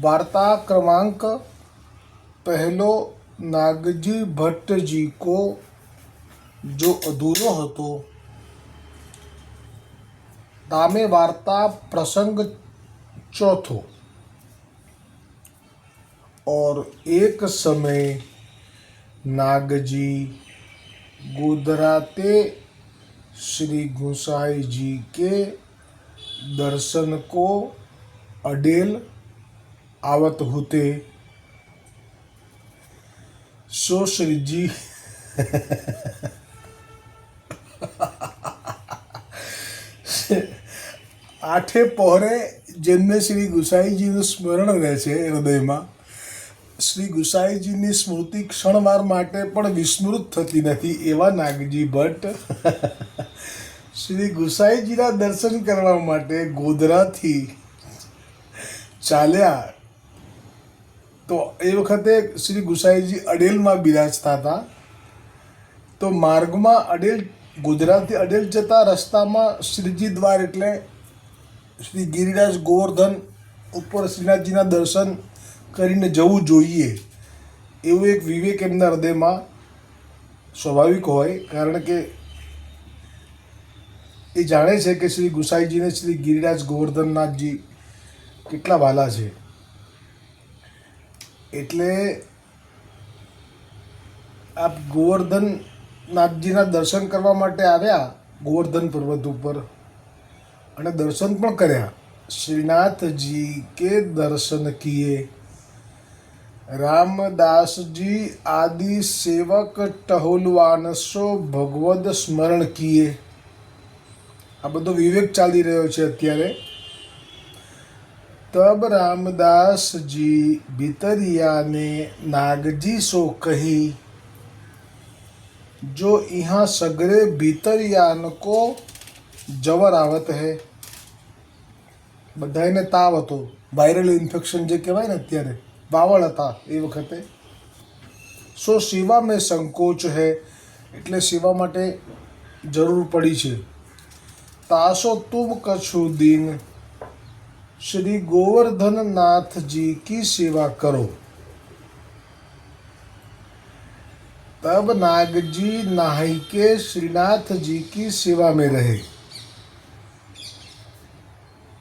वार्ता क्रमांक પહેલો નાગજી ભટ્ટજી કો જો અધૂરો હતો તામે વાર્તા પ્રસંગ ચોથો और एक समय नागजी गुदराते श्री गुसाई जी के दर्शन को अडेल आवत होते सो श्री जी આઠે પહોરે જેમને શ્રી ગુસાઈજીનું સ્મરણ રહે છે હૃદયમાં શ્રી ગુસાઈજીની સ્મૃતિ ક્ષણવાર માટે પણ વિસ્મૃત થતી નથી એવા નાગજી ભટ્ટ શ્રી ગુસાઈજીના દર્શન કરવા માટે ગોધરાથી ચાલ્યા તો એ વખતે શ્રી ગુસાઈજી અડેલમાં બિરાજતા હતા. તો માર્ગમાં અડેલ, ગુજરાતથી અડેલ જતા રસ્તામાં શ્રીજી દ્વાર એટલે શ્રી ગિરિરાજ ગોવર્ધન ઉપર શ્રીનાથજીના દર્શન કરીને જવું જોઈએ એવું એક વિવેક એમના હૃદયમાં સ્વાભાવિક હોય. કારણ કે એ જાણે છે કે શ્રી ગુસાઈજીને શ્રી ગિરિરાજ ગોવર્ધનનાથજી કેટલા વાલા છે. એટલે આપ ગોવર્ધનનાથજીના દર્શન કરવા માટે આવ્યા, ગોવર્ધન પર્વત ઉપર. અને દર્શન પણ કર્યા. શ્રીનાથજી કે દર્શન કિએ. રામદાસજી આદિ સેવક ટહોલવાનસો ભગવદ સ્મરણ કિએ. આ બધો વિવેક ચાલી રહ્યો છે અત્યારે. तब रामदास जी भितरिया ने नागजी सो कही जो यहाँ सगरे भीतरियान को જવર આવત હે બધાને તાવ હતો વાયરલ ઇન્ફેક્શન જે કહેવાય ને અત્યારે વાવળ હતા એ વખતે સો સેવા મેં સંકોચ હે એટલે સેવા માટે જરૂર પડી છે તાસો તુમ કછુ દિન श्री गोवर्धन नाथ जी की सेवा करो तब नाग जी नहाई के श्रीनाथ जी की सेवा में रहे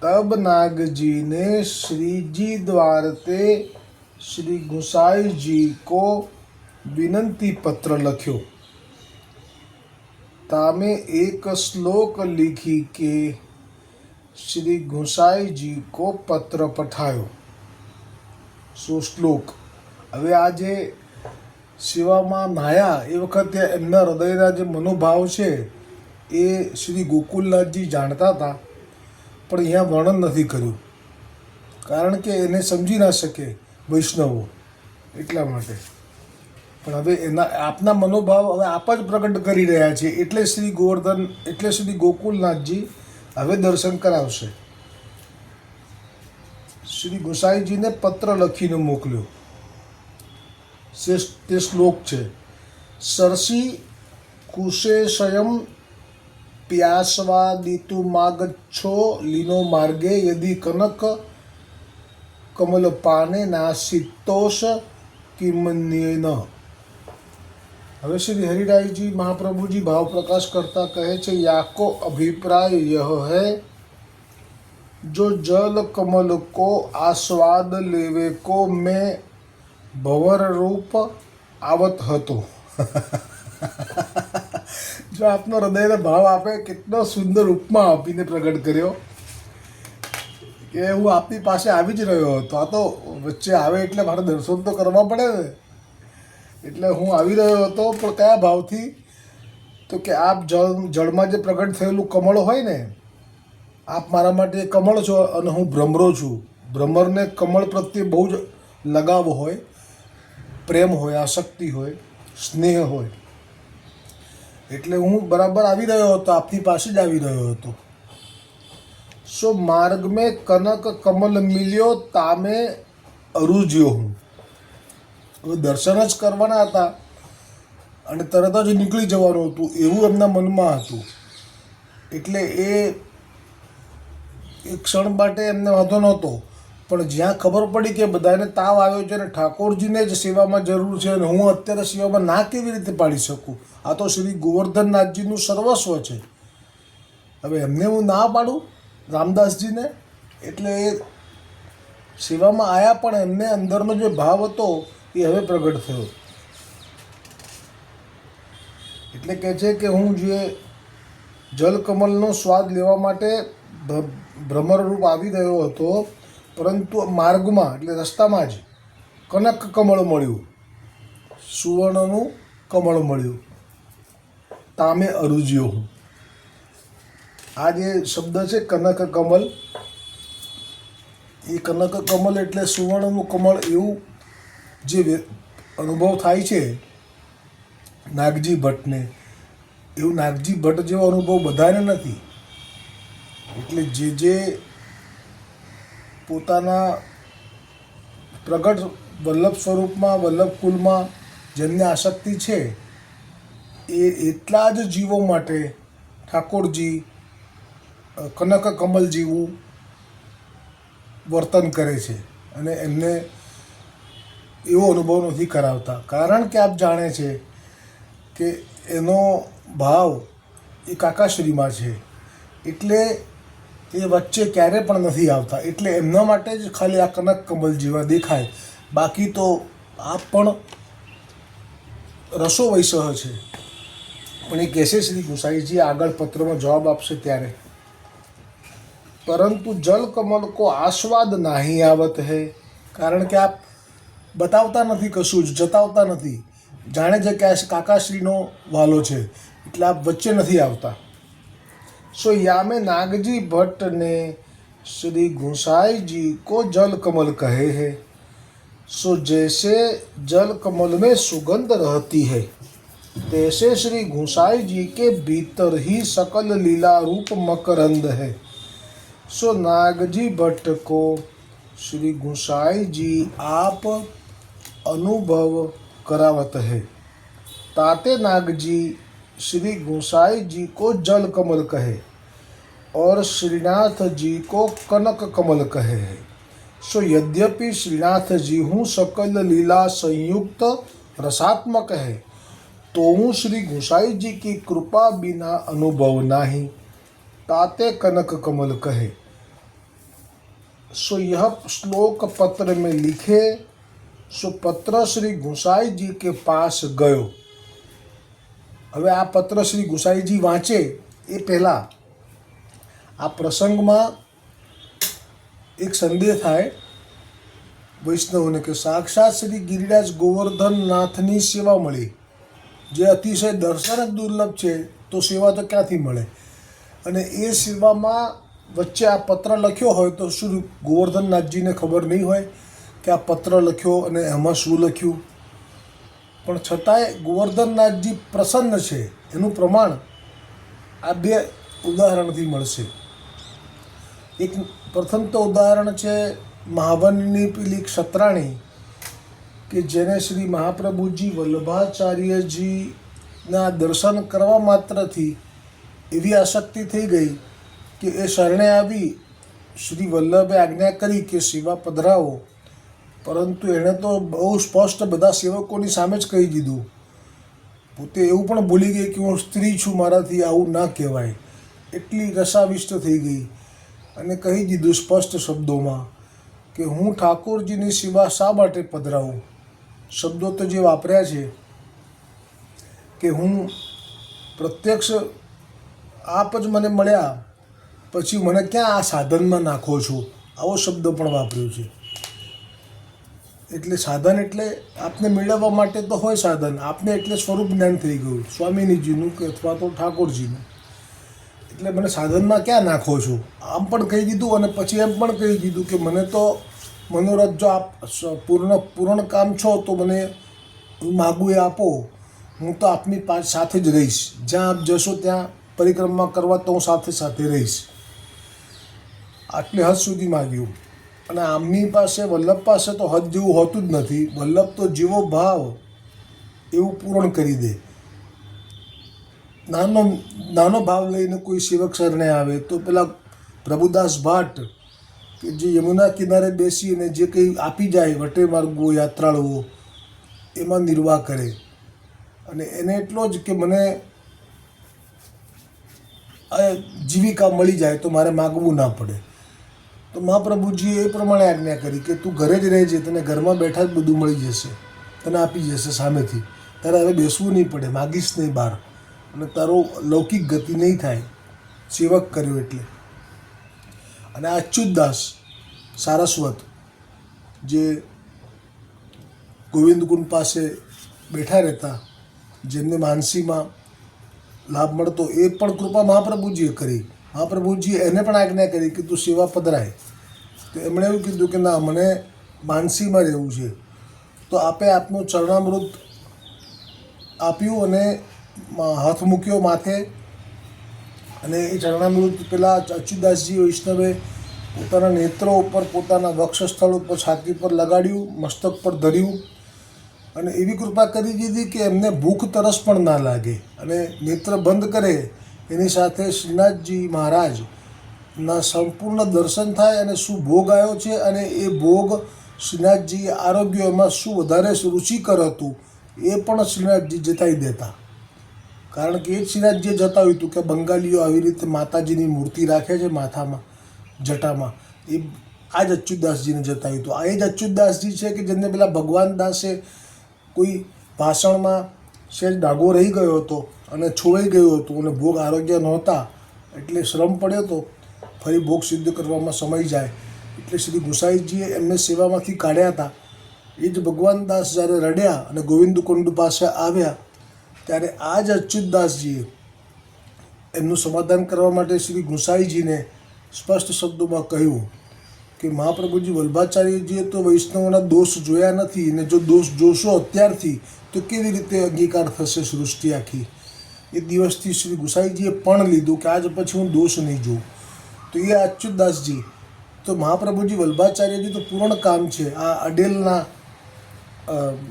तब नाग जी ने श्री जी द्वारते श्री गुसाई जी को विनंती पत्र लख्यो तामे एक श्लोक लिखी के શ્રી ગુસાઈજી કો પત્ર પઠાયો. સો શ્લોક. હવે આ જે સેવામાં નાયા એ વખતે એમના હૃદયના જે મનોભાવ છે એ શ્રી ગોકુલનાથજી જાણતા હતા, પણ અહીંયા વર્ણન નથી કર્યું. કારણ કે એને સમજી ના શકે વૈષ્ણવો એટલા માટે. પણ હવે એના, આપના મનોભાવ હવે આપ જ પ્રગટ કરી રહ્યા છે. એટલે શ્રી ગોવર્ધન, એટલે શ્રી ગોકુલનાથજી હવે દર્શન કરાવશે. શ્રી ગોસાઈજીને પત્ર લખીને મોકલ્યો. તે શ્લોક છે, સરસી કુશેશયમ પ્યાસવાદિતુ માગચ્છો લીનો માર્ગે યદિ કનક કમલપાને નાસિતોષ કિમન્યેન. હવે શ્રી હરિરાયજી મહાપ્રભુજી ભાવ પ્રકાશ કરતા કહે છે, યાકો અભિપ્રાય યહ હૈ? જો જલ કમલ કો આસ્વાદ લેવે કો, મેં ભવર રૂપ આવત હતો. જો આપનો હૃદયને ભાવ આપે, કેટલો સુંદર ઉપમા આપીને પ્રગટ કર્યો. કે હું આપની પાસે આવી જ રહ્યો હતો. આ તો વચ્ચે આવે એટલે મારે દર્શન તો કરવા પડે ને. એટલે હું આવી રહ્યો હતો, પણ કયા ભાવથી? તો કે આપ જળ, જળમાં જે પ્રગટ થયેલું કમળ હોય ને, આપ મારા માટે કમળ છો અને હું ભ્રમરો છું. ભ્રમરને કમળ પ્રત્યે બહુ જ લગાવ હોય, પ્રેમ હોય, આસક્તિ હોય, સ્નેહ હોય. એટલે હું બરાબર આવી રહ્યો હતો, આપની પાસે જ આવી રહ્યો હતો. સો માર્ગ મેં કનક કમલ મિલ્યો, તામે અરુજ્યો હું. હવે દર્શન જ કરવાના હતા. અને તરત જ નીકળી જવાનું હતું. એવું એમના મનમાં હતું. એટલે એ એક ક્ષણ માટે એમને વાંધો નહોતો. પણ જ્યાં ખબર પડી કે બધાને તાવ આવ્યો છે અને ઠાકોરજીને જ સેવામાં જરૂર છે અને હું અત્યારે સેવામાં ના કેવી રીતે પાડી શકું? આ તો શ્રી ગોવર્ધનનાથજીનું સર્વસ્વ છે. હવે એમને હું ના પાડું રામદાસજીને? એટલે એ સેવામાં આવ્યા પણ એમને અંદરનો જે ભાવ હતો એ હવે પ્રગટ થયો. એટલે કહે છે કે હું જે જલકમલનો સ્વાદ લેવા માટે ભ્રમરરૂપ આવી રહ્યો હતો, પરંતુ માર્ગમાં, એટલે રસ્તામાં જ કનક કમળ મળ્યું. સુવર્ણનું કમળ મળ્યું. તામે અરુજ્યો હું. આ જે શબ્દ છે કનક કમલ, એ કનક કમલ એટલે સુવર્ણનું કમળ એવું જે અનુભવ થાય છે, નાગજી ભટ્ટને. એવું નાગજી ભટ્ટ જેવો અનુભવ બધાને નથી. એટલે જે જે પોતાના પ્રગટ વલ્લભ સ્વરૂપમાં, વલ્લભ કુલમાં જેમને આસક્તિ છે, એ એટલા જ જીવો માટે ઠાકોરજી કનક કમલ જેવું વર્તન કરે છે. અને એમને એવો અનુભવ નથી કરાવતા. કારણ કે આપ જાણે છે કે એનો ભાવ એ કાકાશ્રીમાં છે. એટલે એ વચ્ચે ક્યારે પણ નથી આવતા. એટલે એમના માટે જ ખાલી આ કનક કમલ જેવા દેખાય. બાકી તો આપ પણ રસો વૈસહ છે. પણ એ કહેશે શ્રી ગુસાઈજી, આગળ પત્રમાં જવાબ આપશે ત્યારે. પરંતુ જલ કમલ કો આસ્વાદ નહીં આવત હે. કારણ કે આપ બતાવતા નથી કશું જ જતાવતા નથી જાણે છે કે આ કાકાશ્રીનો વાલો છે એટલે આપ વચ્ચે નથી આવતા સો યામે નાગજી ભટ્ટ ને શ્રી गुसाई जी को जल कमल कहे हैं सो जैसे जल कमल में सुगंध रहती है तैसे श्री गुसाई जी के भीतर ही सकल लीला रूप मकरंद है सो नागजी भट्ट को श्री गुसाई जी आप अनुभव करावत है। ताते नाग जी श्री गुसाई जी को जल कमल कहे और श्रीनाथ जी को कनक कमल कहे है। सो यद्यपि श्रीनाथ जी हूँ, सकल लीला संयुक्त रसात्मक है तो हूँ श्री गुसाई जी की कृपा बिना अनुभव नाही। ताते कनक कमल कहे। सो यह श्लोक पत्र में लिखे સો પત્ર શ્રી ગુસાઈજી કે પાસ ગયો. હવે આ પત્ર શ્રી ગુસાઈજી વાંચે એ પહેલાં આ પ્રસંગમાં એક સંદેહ થાય વૈષ્ણવને કે સાક્ષાત શ્રી ગિરિરાજ ગોવર્ધનનાથની સેવા મળી. જે અતિશય દર્શન જ દુર્લભ છે તો સેવા તો ક્યાંથી મળે? અને એ સેવામાં વચ્ચે આ પત્ર લખ્યો હોય તો શું ગોવર્ધનનાથજીને ખબર નહીં હોય? કે આ પત્ર લખ્યો અને એમાં શું લખ્યું? પણ છતાંય ગોવર્ધનનાથજી પ્રસન્ન છે. એનું પ્રમાણ આ બે ઉદાહરણથી મળશે. એક પ્રથમ તો ઉદાહરણ છે મહાવનની પેલી ક્ષત્રાણી, કે જેને શ્રી મહાપ્રભુજી વલ્લભાચાર્યજીના દર્શન કરવા માત્રથી એવી આસક્તિ થઈ ગઈ કે એ શરણે આવી. શ્રી વલ્લભે આજ્ઞા કરી કે સેવા પધરાવો. પરંતુ એણે તો બહુ સ્પષ્ટ બધા સેવકોની સામે જ કહી દીધું. પોતે એવું પણ ભૂલી ગઈ કે હું સ્ત્રી છું, મારાથી આવું ના કહેવાય. એટલી રસાવિષ્ટ થઈ ગઈ અને કહી દીધું સ્પષ્ટ શબ્દોમાં કે હું ઠાકોરજીની સેવા શા માટે પધરાવું? શબ્દો તો જે વાપર્યા છે કે હું પ્રત્યક્ષ આપ જ મને મળ્યા, પછી મને ક્યાં આ સાધનમાં નાખો છો? આવો શબ્દ પણ વાપર્યો છે. એટલે સાધન એટલે આપને મેળવવા માટે તો હોય સાધન. આપને એટલે સ્વરૂપ જ્ઞાન થઈ ગયું. સ્વામીજીનું કે અથવા તો ઠાકોરજીનું. એટલે મને સાધનમાં ક્યાં નાખો છો? આમ પણ કહી દીધું અને પછી એમ પણ કહી દીધું કે મને તો મનોરથ જો આપ પૂર્ણ પૂર્ણ કામ છો તો મને માગું એ આપો. હું તો આપની પાસ સાથે જ રહીશ. જ્યાં આપ જશો ત્યાં પરિક્રમા કરવા તો હું સાથે સાથે રહીશ. આટલે હદ સુધી માગ્યું. અને આમની પાસે, વલ્લભ પાસે તો હદ જેવું હોતું જ નથી. વલ્લભ તો જેવો ભાવ, એવું પૂરણ કરી દે. નાનો નાનો ભાવ લઈને કોઈ સેવક શરણે આવે તો પેલા પ્રભુદાસ ભાટ કે જે યમુના કિનારે બેસી અને જે કંઈ આપી જાય, વટે માર્ગો, યાત્રાળુઓ, એમાં નિર્વાહ કરે. અને એને એટલો જ કે મને જીવિકા મળી જાય તો મારે માગવું ના પડે. તો મહાપ્રભુજીએ એ પ્રમાણે આજ્ઞા કરી કે તું ઘરે જ રહેજે, તને ઘરમાં બેઠા જ બધું મળી જશે, તને આપી જશે સામેથી. તારે હવે બેસવું નહીં પડે, માગીશ નહીં બહાર. અને તારો લૌકિક ગતિ નહીં થાય, સેવક કર્યો એટલે. અને અચ્યુતદાસ સારસ્વત, જે ગોવિંદકુંડ પાસે બેઠા રહેતા, જેમને માનસીમાં લાભ મળતો, એ પણ કૃપા મહાપ્રભુજીએ કરી. મહાપ્રભુજીએ એને પણ આજ્ઞા કરી કે તું સેવા પધરાય. તો એમણે એવું કીધું કે ના, મને માનસીમાં રહેવું છે. તો આપે આપનું ચરણામૃત આપ્યું અને હાથ મૂક્યો માથે. અને એ ચરણામૃત પેલા અચ્યુદાસજી વૈષ્ણવે પોતાના નેત્રો ઉપર, પોતાના વક્ષસ્થળ ઉપર, છાતી પર લગાડ્યું, મસ્તક પર ધર્યું. અને એવી કૃપા કરી દીધી કે એમને ભૂખ તરસ પણ ના લાગે અને નેત્ર બંધ કરે. એની સાથે શ્રીનાથજી મહારાજના સંપૂર્ણ દર્શન થાય અને શું ભોગ આવ્યો છે અને એ ભોગ શ્રીનાથજી આરોગ્ય એમાં શું વધારે રુચિકર હતું, એ પણ શ્રીનાથજી જતાવી દેતા. કારણ કે એ જ શ્રીનાથજીએ જતાવ્યું હતું કે બંગાળીઓ આવી રીતે માતાજીની મૂર્તિ રાખે છે માથામાં, જટામાં. એ આ જ અચ્યુતદાસજીને જતાવ્યું હતું. આ એ જ અચ્યુતદાસજી છે કે જેમને પેલા ભગવાન દાસે કોઈ ભાષણમાં શેર ડાઘો રહી ગયો હતો અને છોડાઈ ગયું હતું અને ભોગ આરોગ્ય નહોતા, એટલે શ્રમ પડ્યો હતો ફરી ભોગ સિદ્ધ કરવામાં સમય જાય. એટલે શ્રી ગુસાઈજીએ એમને સેવામાંથી કાઢ્યા હતા. એ જ ભગવાન દાસ જ્યારે રડ્યા અને ગોવિંદ કુંડ પાસે આવ્યા, ત્યારે આ જ અચ્યુતદાસજીએ એમનું સમાધાન કરવા માટે શ્રી ગુસાઈજીને સ્પષ્ટ શબ્દોમાં કહ્યું કે, મહાપ્રભુજી, વલ્ભાચાર્યજીએ તો વૈષ્ણવના દોષ જોયા નથી અને જો દોષ જોશો અત્યારથી, તો કેવી રીતે અંગીકાર થશે સૃષ્ટિ આખી? એ દિવસથી શ્રી ગુસાઈજીએ પણ લીધું કે આજ પછી હું દોષ નહીં જોઉં. તો એ અચ્યુતદાસજી, તો મહાપ્રભુજી, વલ્ભાચાર્યજી તો પૂર્ણ કામ છે. આ અડેલના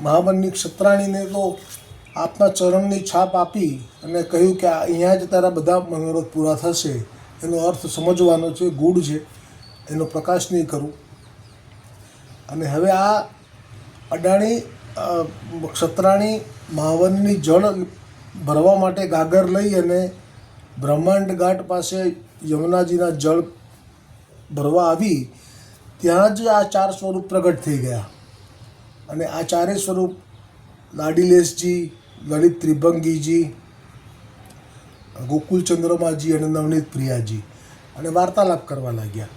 મહાબનની ક્ષત્રાણીને તો આપના ચરણની છાપ આપી અને કહ્યું કે અહીંયા જ તારા બધા મનોરથ પૂરા થશે. એનો અર્થ સમજવાનો છે, ગૂઢ છે. એનો પ્રકાશ નહીં કરું. અને હવે આ અડાણી ક્ષત્રાણી, મહાવનની જળ ભરવા માટે ગાગર લઈ અને બ્રહ્માંડ ઘાટ પાસે યમુનાજીના જળ ભરવા આવી, ત્યાં જ આ ચાર સ્વરૂપ પ્રગટ થઈ ગયા. અને આ ચારે સ્વરૂપ લાડીલેશજી, લલિત ત્રિભંગીજી, ગોકુલ ચંદ્રમાજી અને નવનીત પ્રિયાજી અને વાર્તાલાપ કરવા લાગ્યા.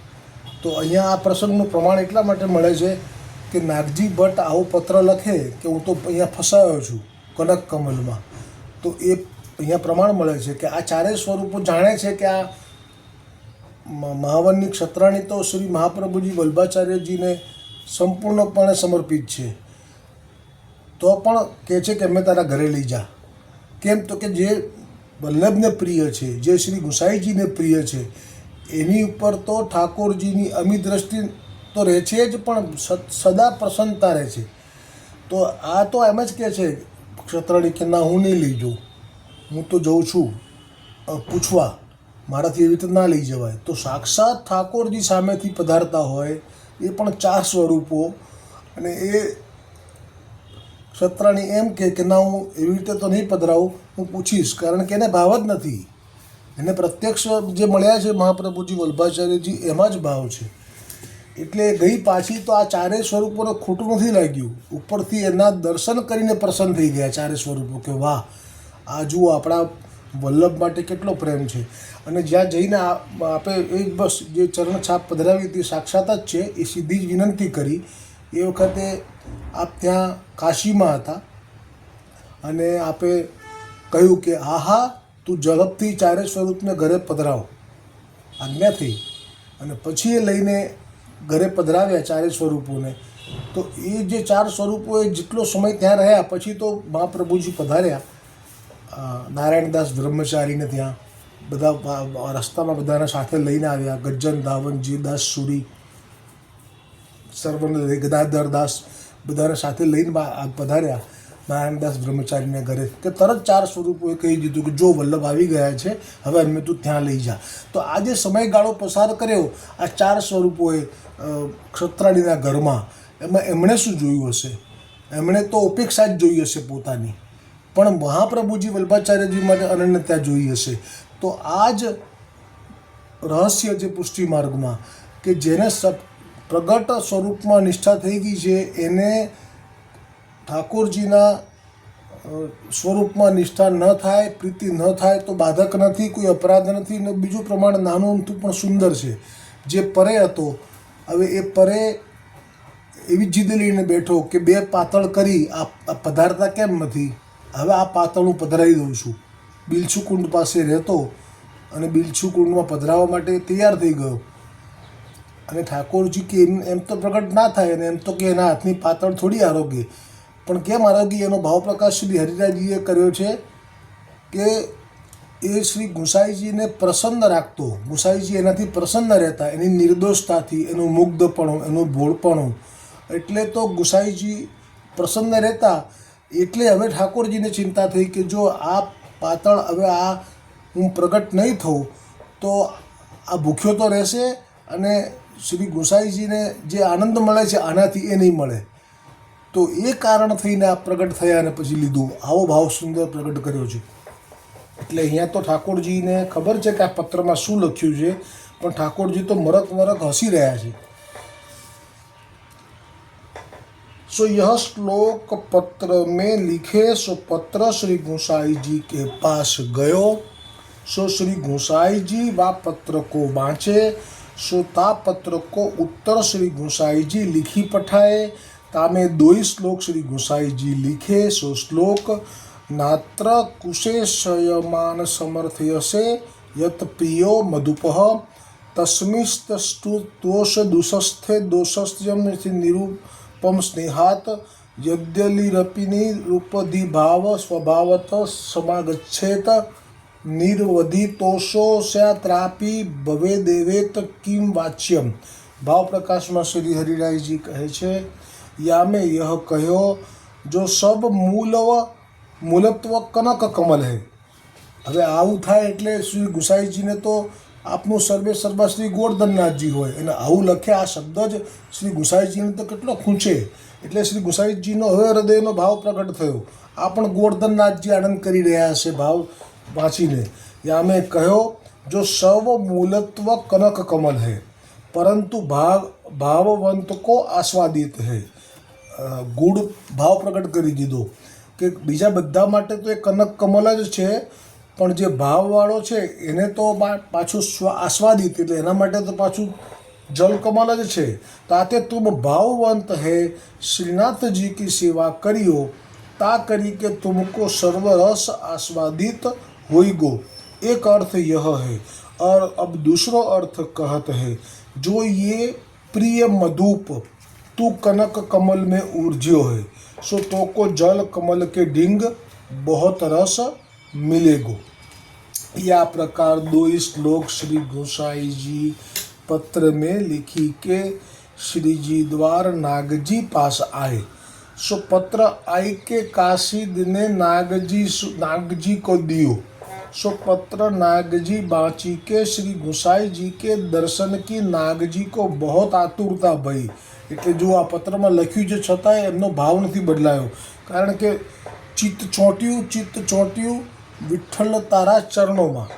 તો અહીંયા આ પ્રસંગનું પ્રમાણ એટલા માટે મળે છે કે નાગજી ભટ્ટ આવો પત્ર લખે કે હું તો અહીંયા ફસાયો છું કનક કમલમાં. તો એ અહીંયા પ્રમાણ મળે છે કે આ ચારેય સ્વરૂપો જાણે છે કે આ મહાવનની ક્ષત્રાણી તો શ્રી મહાપ્રભુજી વલ્ભાચાર્યજીને સંપૂર્ણપણે સમર્પિત છે. તો પણ કહે છે કે અમે તારા ઘરે લઈ જા. કેમ તો કે જે વલ્લભને પ્રિય છે, જે શ્રી ગુસાઈજીને પ્રિય છે, એની ઉપર તો ઠાકોરજીની અમી દ્રષ્ટિ તો રહે છે જ, પણ સદા પ્રસન્નતા રહે છે. તો આ તો એમ જ કહે છે ક્ષત્રાણી કે ના, હું નહીં લઈ જાઉં. હું તો જઉં છું. પૂછવા. મારાથી એવી રીતે ના લઈ જવાય. તો સાક્ષાત ઠાકોરજી સામેથી પધારતા હોય એ પણ ચાર સ્વરૂપો. અને એ ક્ષત્રાણી એમ કે કે ના, હું એવી રીતે તો નહીં પધરાવું. હું પૂછીશ, કારણ કે એને ભાવ જ નથી. એને પ્રત્યક્ષ જે મળ્યા છે મહાપ્રભુજી, વલ્ભાચાર્યજી, એમાં જ ભાવ છે. એટલે ગઈ પાછી તો આ ચારેય સ્વરૂપોને ખોટું નથી લાગ્યું. ઉપરથી એના દર્શન કરીને પ્રસન્ન થઈ ગયા ચારે સ્વરૂપો કે વાહ, આ જુઓ આપણા વલ્લભ માટે કેટલો પ્રેમ છે. અને જ્યાં જઈને આ- આપે એ બસ જે ચરણ છાપ પધરાવી હતી, સાક્ષાત જ છે, એ સીધી જ વિનંતી કરી. એ વખતે આપ ત્યાં કાશીમાં હતા અને આપે કહ્યું કે, આહા, તું ઝડપથી ચારે સ્વરૂપને ઘરે પધરાવો. આજ્ઞા થઈ. અને પછી એ લઈને ઘરે પધરાવ્યા ચારે સ્વરૂપોને. તો એ જે ચાર સ્વરૂપોએ જેટલો સમય ત્યાં રહ્યા, પછી તો મહાપ્રભુજી પધાર્યા. નારાયણદાસ બ્રહ્મચારીને ત્યાં બધા રસ્તામાં બધાને સાથે લઈને આવ્યા. ગજ્જન દાવનજી દાસ સુરી, સર્વન ગદાધર બધાને સાથે લઈને પધાર્યા. નારાયણદાસ બ્રહ્મચારીને ઘરે. કે તરત ચાર સ્વરૂપોએ કહી દીધું કે જો વલ્લભ આવી ગયા છે, હવે અમે તું ત્યાં લઈ જા. તો આ જે સમયગાળો પસાર કર્યો. આ ચાર સ્વરૂપોએ ક્ષત્રાણીના ઘરમાં. એમાં એમણે શું જોયું હશે? એમણે તો ઉપેક્ષા જ જોઈ હશે પોતાની. પણ મહાપ્રભુજી વલ્ભાચાર્યજી માટે અનન્યતા જોઈ હશે. તો આ જ રહસ્ય છે પુષ્ટિ માર્ગમાં, કે જેને પ્રગટ સ્વરૂપમાં નિષ્ઠા થઈ ગઈ છે, એને ઠાકોરજીના સ્વરૂપમાં નિષ્ઠા ન થાય, પ્રીતિ ન થાય, તો બાધક નથી, કોઈ અપરાધ નથી, ને બીજું પ્રમાણ નાનું અમથું પણ સુંદર છે. જે પરે હતો હવે એ પરે એવી જીદ લઈને બેઠો કે બે પાતળ કરી આ પધારતા કેમ નથી? હવે આ પાતળ હું પધરાવી દઉં છું. બિલછુકુંડ પાસે રહેતો અને બિલછુકુંડમાં પધરાવા માટે તૈયાર થઈ ગયો. અને ઠાકોરજી કે એમ તો પ્રગટ ના થાય અને એમ તો કે એના હાથની પાતળ થોડી આરોગ્ય પણ કેમ આરોગ્ય એનો ભાવ પ્રકાશ શ્રી હરિરાજીએ કર્યો છે કે એ શ્રી ગુસાઈજીને પ્રસન્ન રાખતો. ગુસાઈજી એનાથી પ્રસન્ન રહેતા. એની નિર્દોષતાથી, એનું મુગ્ધપણું, એનું ભોળપણું. એટલે તો ગુસાઈજી પ્રસન્ન રહેતા. એટલે હવે ઠાકોરજીને ચિંતા થઈ કે જો આ પાતળ હવે આ હું પ્રગટ નહીં થઉં, તો આ ભૂખ્યો તો રહેશે અને શ્રી ગુસાઈજીને જે આનંદ મળે છે આનાથી એ નહીં મળે. તો એ કારણ થઈને આ પ્રગટ થયા અને પછી લીધું. આવો ભાવ સુંદર પ્રગટ કર્યો છે. એટલે અહીંયા તો ઠાકોરજીને ખબર છે કે આ પત્રમાં શું લખ્યું છે પણ ઠાકોરજી તો મરક મરક હસી રહ્યા છે सो यह श्लोक पत्र में लिखे सो पत्र श्री गोसाई जी के पास गयो सो श्री गोसाई जी वा पत्र को बाँचे सो ता पत्र को उत्तर श्री गोसाई जी लिखी पठाए तामे दो ही श्लोक श्री गोसाई जी लिखे सो श्लोक નાત્ર કુશેષયમાન સમર્થયસે યત પ્રિયો મધુપહ તસ્મિસ્તુ તોષ દુષસ્થે દોષસ્યમ નિરૂપમ સ્નેહાત યદ્યલિરપિની રૂપધિભાવ સ્વભાવત સમાગચ્છેત નિર્વધિતોષો સ્યાત્રાપી ભવે દેવેત કિમ વાચ્યમ ભાવ પ્રકાશમાં શ્રી હરિરાયજી કહે છે યામે યહ કહ્યો જો સબ મૂલવ મૂલત્વ કનક કમલ હે. હવે આવું થાય એટલે શ્રી ગુસાઈજીને તો આપનું સર્વે સર્વા શ્રી ગોરધનનાથજી હોય. અને આવું લખે આ શબ્દ જ શ્રી ગુસાઈજીને તો કેટલો ખૂંચે. એટલે શ્રી ગુસાઈજીનો હવે હૃદયનો ભાવ પ્રગટ થયો. આ પણ ગોરધનનાથજી આનંદ કરી રહ્યા છે ભાવ વાંચીને. યામે કહ્યો, જો સર્વ મૂલત્વ કનક કમલ હૈ, પરંતુ ભાવ ભાવવંત કો આસ્વાદિત હે. ગુડ ભાવ પ્રગટ કરી દીધો. કે બીજા બધા માટે તો એ કનક કમલ જ છે પણ જે ભાવવાળો છે એને તો પા- પાછું સ્વા- આસ્વાદિત એટલે એના માટે તો પાછું જલ કમલ જ છે તાતે તુમ ભાવવંત હૈ શ્રીનાથજી કી સેવા કરિયો ता करी के तुमको सर्वरस आस्वादित होइगो एक अर्थ यह है और अब दूसरो अर्थ कहत है जो ये प्रिय मधुप तू कनक कमल में ऊर्ज्यो है सो तो को जल, कमल के डिंग, बहुत रस मिलेगो। या प्रकार दो श्लोक श्री गोसाई जी पत्र में लिखी के श्री जी द्वार नाग जी पास आए। सो पत्र आई के काशिद ने नागजी नाग जी को दियो। सुपत्र नागजी बाची के श्री गुसाई जी के દર્શન કી નાગજી કો બહોત આતુરતા ભઈ એટલે જો આ પત્રમાં લખ્યું છે છતાંય એમનો ભાવ નથી બદલાયો કારણ કે ચિત્ત ચોંટ્યું ચિત્ત ચોંટ્યું વિઠ્ઠલ તારા ચરણોમાં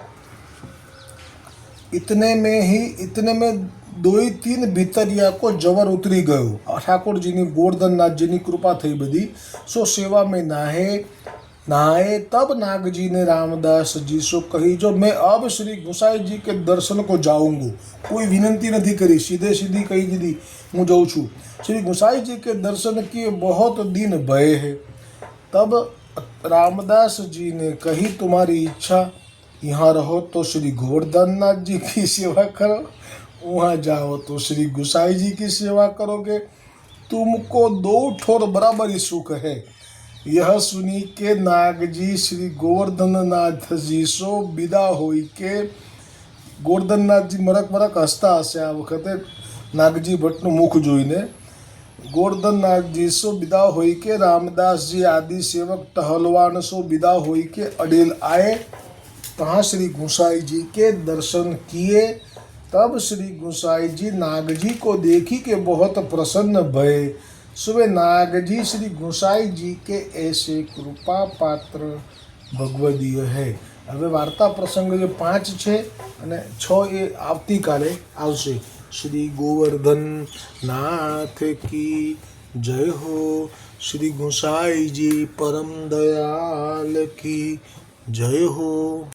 इतने में ही इतने में દોય તીન ભીતરિયા કો જવર ઉતરી ગયો ઠાકોરજીની ગોવર્ધનનાથજીની કૃપા થઈ બધી સો સેવા મેં નાહે नहाए तब नाग जी ने रामदास जी सो कही जो मैं अब श्री गुसाई जी के दर्शन को जाऊंगा कोई विनंती नहीं करी सीधे सीधी कही दीदी હું जाऊँ છું श्री गुसाई जी के दर्शन किए बहुत दिन भय है तब रामदास जी ने कही तुम्हारी इच्छा यहाँ रहो तो श्री गोवर्धन नाथ जी की सेवा करो वहाँ जाओ तो श्री गुसाई जी की सेवा करोगे तुमको दो ठोर बराबर ही सुख है यह सुनी के नाग जी श्री गोवर्धन नाथ जी સો વિદા હોય કે ગોરધનનાથજી મરક મરક હસતા હશે આ વખતે નાગજી ભટ્ટનું મુખ જોઈને ગોરધનનાથજી સો વિદા હોય કે રામદાસજી આદि सेवक टहलवान सो विदा हुई के अडेल आए तहाँ श्री गुसाई जी के दर्शन किए तब श्री गुसाई जी नाग जी को देखी के बहुत प्रसन्न भये સુવેનાગજી શ્રી ગોસાઈજી કે એસે કૃપા પાત્ર ભગવદીય હે. હવે વાર્તા પ્રસંગ જે પાંચ છે અને છ એ આવતીકાલે આવશે. શ્રી ગોવર્ધન નાથ કી જય હો. શ્રી ગોસાઈજી પરમ દયાલ કી જય હો.